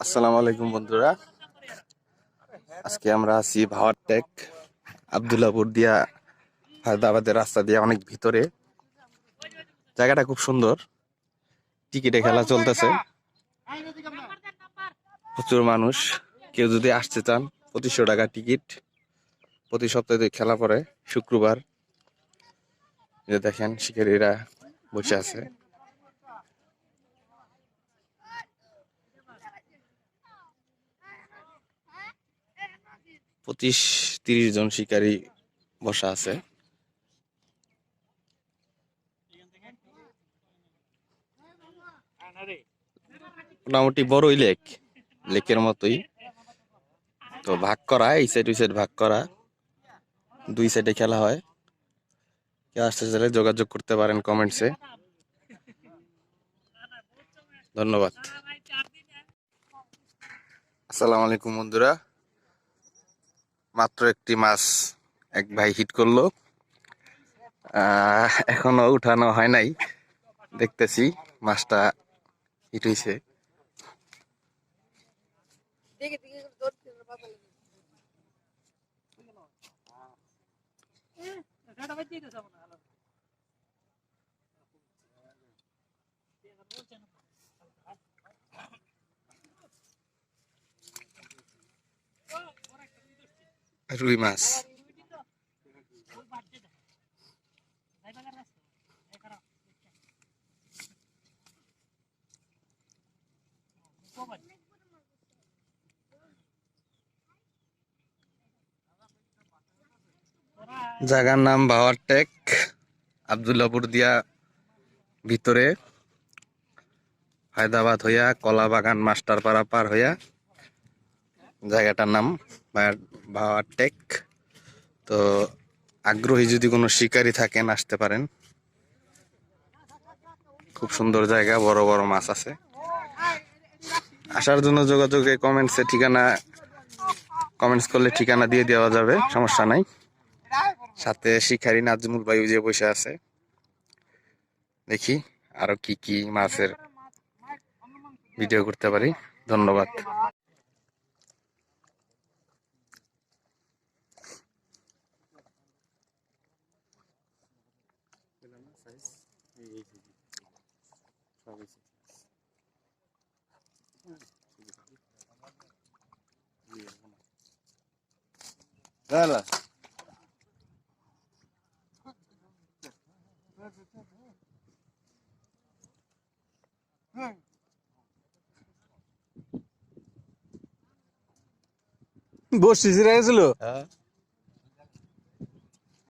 আসসালামু আলাইকুম, বন্ধুরা। আজকে আমরা আছি ভাওয়ার টেক আবদুল্লাপুর দিয়া, হায়দ্রাবাদের রাস্তা দিয়ে অনেক ভিতরে। জায়গাটা খুব সুন্দর। টিকিটে খেলা চলতেছে। প্রচুর মানুষ। কেউ যদি আসতে চান, পঁচিশশো টাকা টিকিট। প্রতি সপ্তাহে খেলা পড়ে, শুক্রবার। দেখেন, শিকারীরা বসে আছে। পঁচিশ, তিরিশ জন শিকারী বসা আছে। মোটামুটি বড়ই লেক, লেকের মতোই। তো ভাগ করা, এই সাইড ওই সাইড ভাগ করা। দুই সাইডে খেলা হয়। কেউ আসতে চাইলে যোগাযোগ করতে পারেন কমেন্টসে ধন্যবাদ। আসসালামু আলাইকুম বন্ধুরা। মাত্র একটি মাছ এক ভাই হিট করল। এখনও উঠানো হয় নাই। দেখতেছি মাছটা হিট হয়েছে রুই মাছ। জায়গার নাম ভাওয়ার টেক আবদুল্লাপুর দিয়া ভিতরে, হায়দ্রাবাদ হইয়া কলা বাগান মাস্টার পাড়া পার হইয়া জায়গাটার নাম ভাওয়ার টেক। তো আগ্রহী যদি কোনো শিকারী থাকেন, আসতে পারেন। খুব সুন্দর জায়গা, বড় বড় মাছ আছে। আসার জন্য যোগাযোগে কমেন্টসে ঠিকানা কমেন্টস করলে ঠিকানা দিয়ে দেওয়া যাবে, সমস্যা নাই। সাথে শিকারী নাজমুল ভাই যে বসে আছে। দেখি আরও কি কি মাছের ভিডিও করতে পারি। ধন্যবাদ। Dale. বসছিস রে গেছিল হ্যাঁ।